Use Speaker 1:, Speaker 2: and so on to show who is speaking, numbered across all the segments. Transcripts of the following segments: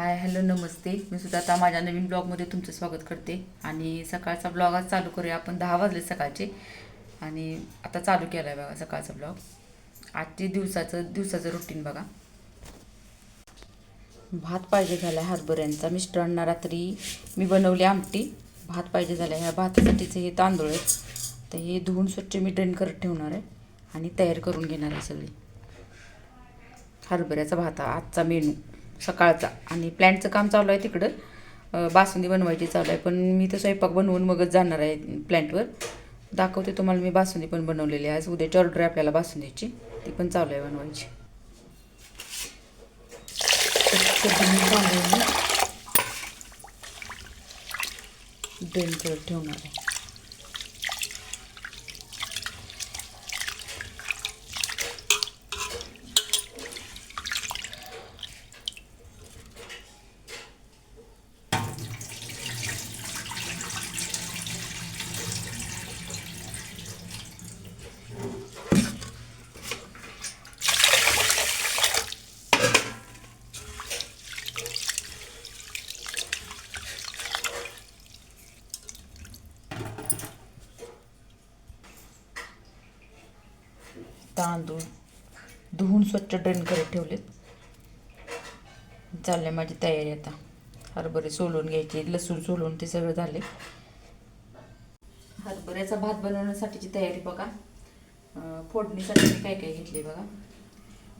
Speaker 1: Hi hello नमस्ते. मी सुद्धा आता माझ्या नवीन ब्लॉगमध्ये तुमचं स्वागत करते. आणि सकाळचा ब्लॉग आज चालू करूया आपण. दहा वाजले सकाळचे. आणि आता चालू केला आहे बघा सकाळचा ब्लॉग आजचे दिवसाचं दिवसाचं रुटीन बघा. भात पाहिजे झाला आहे हरभऱ्यांचा मिस्टरांना रात्री मी बनवली आमटी. भात पाहिजे झाला आहे ह्या भातासाठीचे हे तांदूळ आहेत तर हे धुवून स्वच्छ मी ड्रेन करत ठेवणार आहे. आणि तयार करून घेणार आहे सगळी. हरभऱ्याचा भात आजचा मेनू सकाळचा. आणि प्लॅन्टचं काम चालू आहे तिकडं. बासुंदी बनवायची चालू आहे. पण मी तर स्वयंपाक बनवून मगच जाणार आहे प्लॅन्टवर दाखवते तुम्हाला मी बासुंदी पण बनवलेली आहे. आज उद्याची ऑर्डर आहे आपल्याला बासुंदीची. ती पण चालू आहे बनवायची. स्वच्छ ठेवणार आहे. तांदूळ धुवून स्वच्छ ड्रेन करत ठेवलेत. चालले माझी तयारी आता. हरभरे सोलून घ्यायचे लसूण सोलून ते सगळं झाले हरभऱ्याचा भात बनवण्यासाठीची तयारी बघा. फोडणीसाठी मी काय काय घेतले बघा.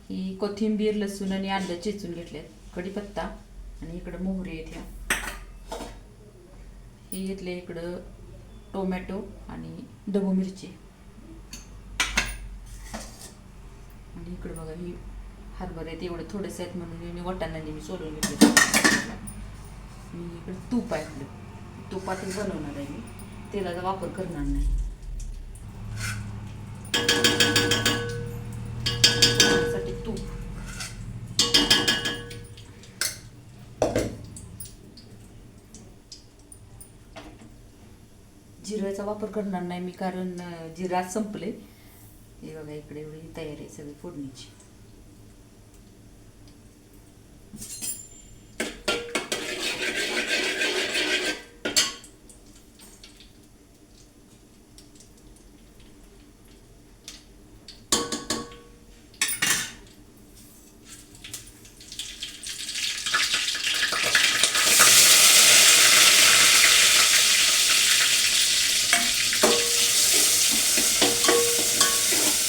Speaker 1: ही कोथिंबीर लसूण आणि आलं चेचून घेतल्यात कढीपत्ता आणि इकडं मोहरी आहेत ह्या. हे घेतले इकडं टोमॅटो आणि डबू मिरची आणि इकडे बघा ही हरभरे आहेत एवढे थोडेसे आहेत म्हणून मी वटाणाने मी सोलून घेतले. मी इकडे तूप आहे आपलं तुपातच बनवणार आहे मी. तेलाचा वापर करणार नाही. तूप. जिऱ्याचा वापर करणार नाही मी कारण जिरा संपले. हे बघा इकडे एवढी तयारी आहे सगळी फोडणीची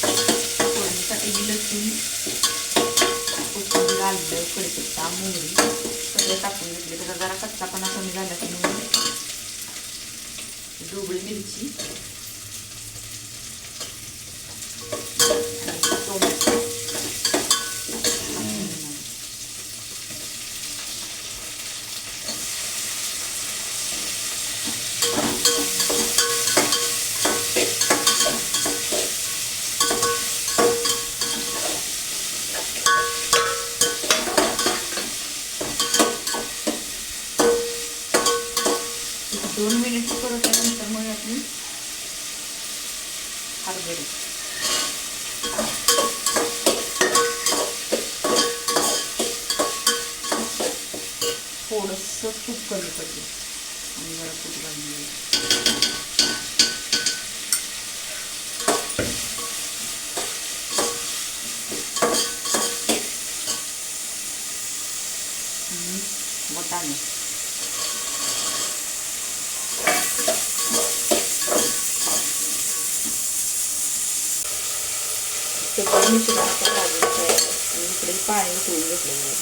Speaker 1: फोडणीसाठी मी लसूण कोथिंबीर आलं कढीपत्ता मोहरी सगळं टाकून घेतले त्याचा जरा कच्चापणा कमी झाला की मग ढोबळी मिरची आणि टोमॅटो टाकून घेणार. एक दोन मिनिट परत त्यानंतर मग आपण हरभरे थोडंसं तूप कमी पडले आणि जरा तूप घालून घ्यायचं. आणि वाटाणे आणि इकडे पाणी उकळून घेतलेलं आहे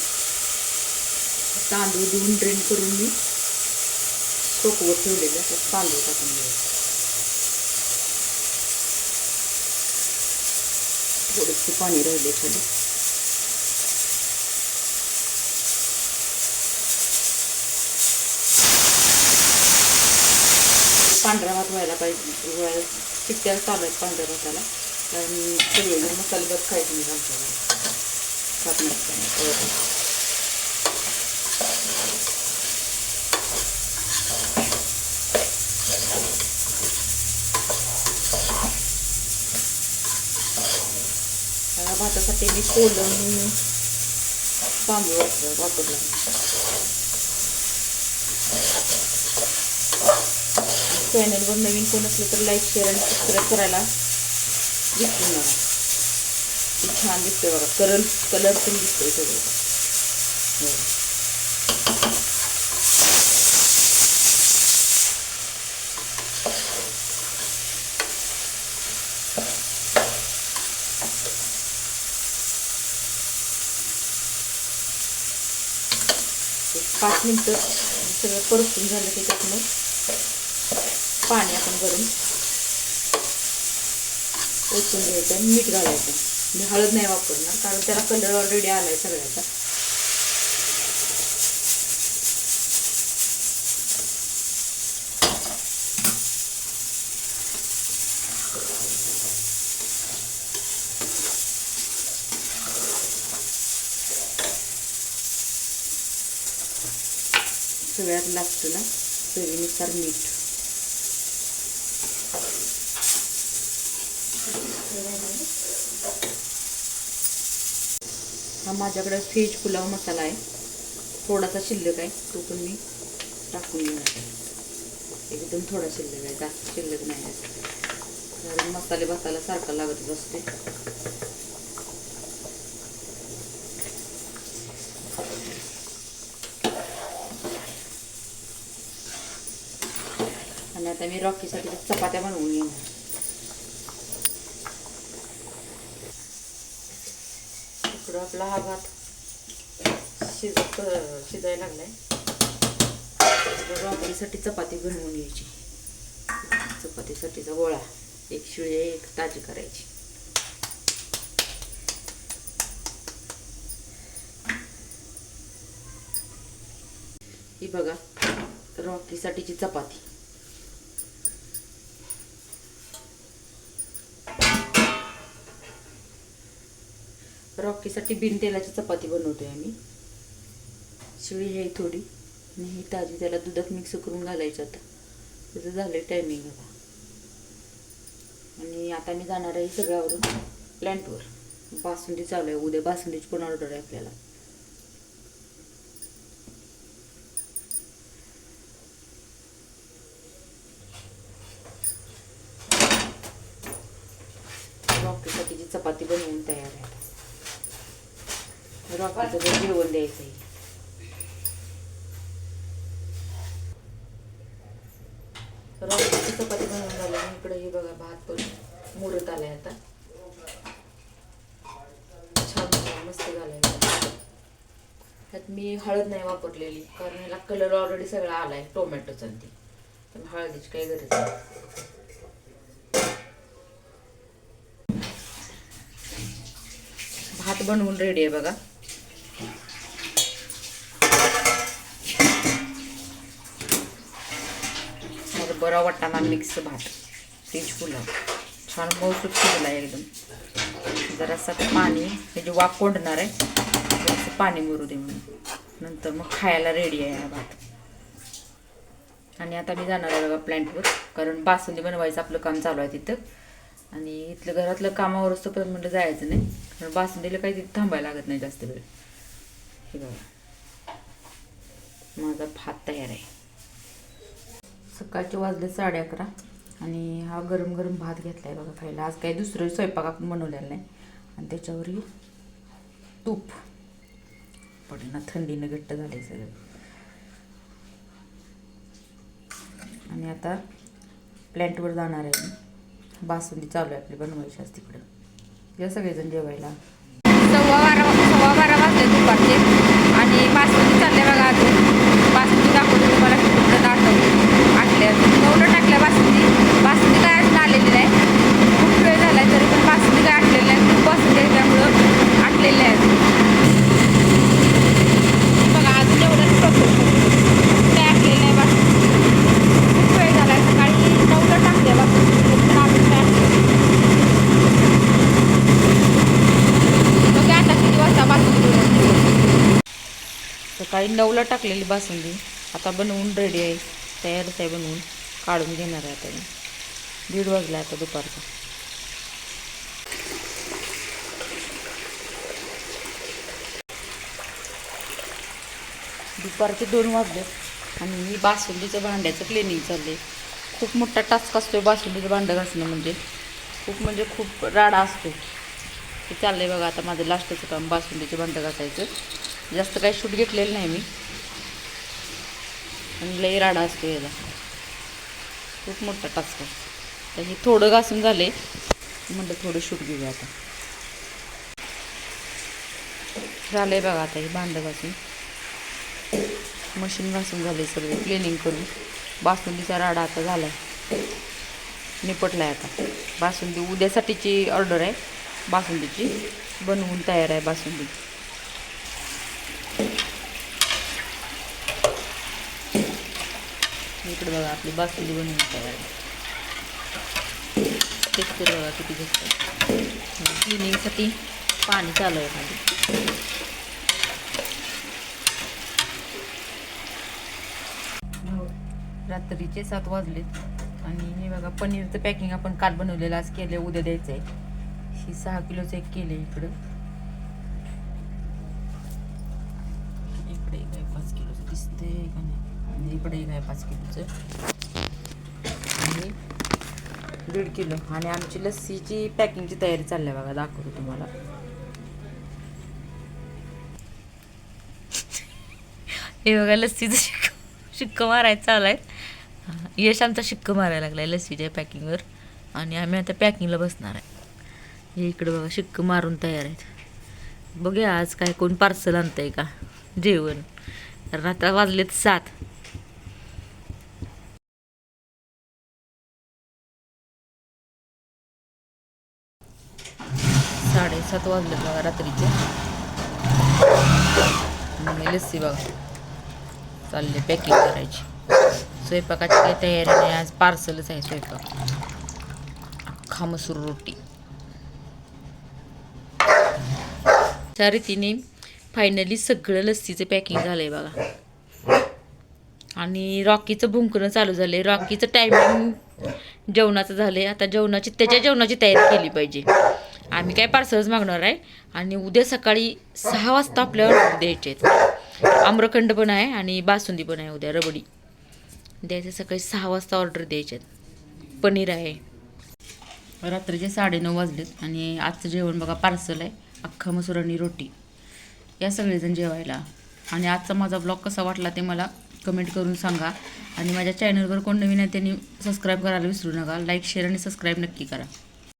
Speaker 1: तांदूळ धुवून ड्रेन करून मी टोकवर ठेवलेले असं तांदूळ टाकून घ्यायचं थोडेसे पाणी राहिले खाली. पांढरा भात व्हायला पाहिजे व्हायला शिट्ट्या चालू आहेत पांढऱ्या भाताला. कारण सगळेजण मसाले भात खायचे नाही आमच्या खात नसताना भातासाठी मी कोलम तांदूळ वापर वापरला. चॅनलवर नवीन कोण असलं तर लाईक शेअर आणि सबस्क्राईब करायला. विसरू नका छान दिसतंय बघा. कलर कलर पण दिसतोय सगळं. हो. पाच मिनटं सगळं परतून झालं की त्यात मग पाणी आपण गरम ओतून घ्यायचं आणि मीठ घालायचं. मी हळद नाही वापरणार कारण त्याला कलर ऑलरेडी आहे सगळ्याचा. सगळ्यात लागतं ना चवीनुसार मीठ. हा माझ्याकडे व्हेज पुलाव मसाला आहे. थोडासा शिल्लक आहे. तो पण मी टाकून घेणार एकदम थोडा शिल्लक आहे. जास्त शिल्लक नाही आहे. कारण मसाले बसायला सारखा लागतच असते. आणि आता मी रॉकीसाठी चपात्या बनवून घेणार इकडं आपला हा भात शिजत शिजायला लागलाय. रॉकीसाठी चपाती बनवून घ्यायची. चपातीसाठीचा गोळा. एक शिळी एक ताजी करायची. ही बघा रॉकीसाठीची चपाती. रॉकीसाठी बिनतेलाची चपाती बनवतो आहे आम्ही. शिळी आहे थोडी. आणि ही ताजी त्याला दुधात मिक्स करून घालायचं आता. त्याचं आहे टायमिंग आता. आणि आता मी जाणार आहे सगळ्यावरून प्लॅन्टवर बासुंदी चालू आहे. उद्या बासुंदीची पण ऑर्डर आहे आपल्याला. रॉकीसाठीची चपाती बनवून तयार आहे रॉकीचं जेवण द्यायचं आहे रॉकीची चपाती बनवून झाली आणि इकडे हे बघा भात पण मुरत आलाय आता. छान मस्त घालायचा त्यात मी हळद नाही वापरलेली कारण ह्याला कलर ऑलरेडी सगळा आलाय टोमॅटोचा आणि ते. पण हळदीची काही गरज नाही. भात बनवून रेडी आहे बघा. माझा वाटाणा मिक्स भात फ्रीज पुलाव छान मौसूद शिजला आहे एकदम. जरासं आता पाणी त्याची वाफ कोंडणार आहे जरासं पाणी मुरू दे म्हणून. नंतर मग खायला रेडी आहे हा भात. आणि आता मी जाणार आहे बघा प्लॅन्टवर कारण बासुंदी बनवायचं आपलं काम चालू आहे तिथं. आणि इथलं घरातलं कामावर असतं पण म्हटलं जायचं नाही कारण बासुंदीला काही तिथं थांबायला लागत नाही जास्त वेळ. हे बघा. माझा भात तयार आहे. सकाळचे वाजले साडे अकरा आणि हा गरम गरम भात घेतला आहे बघा खायला. आज काही दुसरं स्वयंपाक आपण बनवलेला नाही. आणि त्याच्यावरही तूप. पडेना थंडीनं घट्ट झाले सगळं. आणि आता प्लॅन्टवर जाणार आहे बासुंदी चालू आहे आपली बनवायची आज तिकडं. या सगळेजण जेवायला.
Speaker 2: सव्वा बारा सव्वा बारा वाजले दुपारचे. आणि बासुंदी चालले बघा अजून बासमती दाखवते तुम्हाला कुठं आठवते आटल्या नवलं टाकल्या बासमती बासमती काय अजून आलेली नाही खूप वेळ झाला तरी पण बासमती काय आटलेली नाही खूप बासमती आहे त्यामुळं आटलेले आहे बघा अजून एवढंच काय आटलेलं नाही बासमती खूप वेळ झाला सकाळी नऊला टाकल्या बासमती पण अजून काय आटलेलं नाही. बघा आता किती वाजता बासमती
Speaker 1: सकाळी नऊला टाकलेली बासुंदी. आता बनवून रेडी आहे. तयारच आहे बनवून. काढून घेणार आहे आता मी. दीड वाजला आता दुपारचा. दुपारचे दोन वाजले आणि मी बासुंदीचं भांड्याचं क्लिनिंग चालले खूप मोठा टास्क असतो बासुंदीचं भांडं घासणं म्हणजे. खूप म्हणजे खूप राडा असतो ते आहे बघा आता माझं लास्टचं काम बासुंदीचं भांडं घासायचं. जास्त काही शूट घेतलेलं नाही मी. आणि लई राडा असतो याचा. खूप मोठा टास्क आहे. तर हे थोडं घासून झाले. म्हणलं थोडं शूट घेऊया आता. झालं आहे बघा आता हे भांडं घासून. मशीन घासून आहे सगळं. क्लिनिंग करून. बासुंदीचा राडा आता झाला आहे निपटला आहे आता. बासुंदी उद्यासाठीची ऑर्डर आहे. बासुंदीची. बनवून तयार आहे बासुंदी. इकडे बघा आपली बासुंदी बनवून तयार टेक्स्चर बघा किती घेतलं क्लिनिंगसाठी पाणी चालू आहे खाली. रात्रीचे सात वाजलेत आणि हे बघा पनीरचं पॅकिंग आपण काल बनवलेलं आज केलं उद्या द्यायचं आहे ही सहा किलोचं एक केलं आहे इकडं इकडे काय पाच किलोचं दिसते का नाही? आणि इकडे एक आहे पाच किलोचं. आणि दीड किलो. आणि आमची लस्सीची पॅकिंगची तयारी चालली आहे बघा दाखवतो तुम्हाला.
Speaker 2: हे बघा लस्सीचं शिक्क शिक्क मारायचं चालू आहे यश आमचा शिक्क मारायला लागला आहे लस्सीच्या पॅकिंगवर. आणि आम्ही आता पॅकिंगला बसणार आहे. हे इकडं बघा शिक्क मारून तयार आहेत. बघूया आज काय कोण पार्सल आणतं आहे का? जेवण. कारण आता वाजलेत सात.
Speaker 1: साडेसात वाजले बघा रात्रीचे. आणि लस्सी बघा. चालले पॅकिंग करायची. स्वयंपाकाची काही तयारी नाही आज पार्सलच आहे स्वयंपाक. अख्खा मसूर रोटी. त्या रीतीने फायनली सगळं लस्सीचं पॅकिंग झालंय बघा. आणि रॉकीचं भुंकणं चालू झालंय. रॉकीचं टायमिंग जेवणाचं झालंय. आता जेवणाची त्याच्या जेवणाची तयारी केली पाहिजे. आम्ही काय पार्सलच मागणार आहे? आणि उद्या सकाळी सहा वाजता आपल्याला ऑर्डर द्यायचे आहेत. आम्रखंड पण आहे आणि बासुंदी पण आहे उद्या रबडी. द्यायचं सकाळी सहा वाजता ऑर्डर द्यायचे आहेत. पनीर आहे. रात्रीचे साडेनऊ वाजलेत आणि आजचं जेवण बघा पार्सल आहे अख्खा मसूर आणि रोटी. या सगळेजण जेवायला. आणि आजचा माझा ब्लॉग कसा वाटला ते मला कमेंट करून सांगा. आणि माझ्या चॅनलवर कोण नवीन आहे त्यांनी सबस्क्राईब करायला विसरू नका. लाईक शेअर आणि सबस्क्राईब नक्की करा.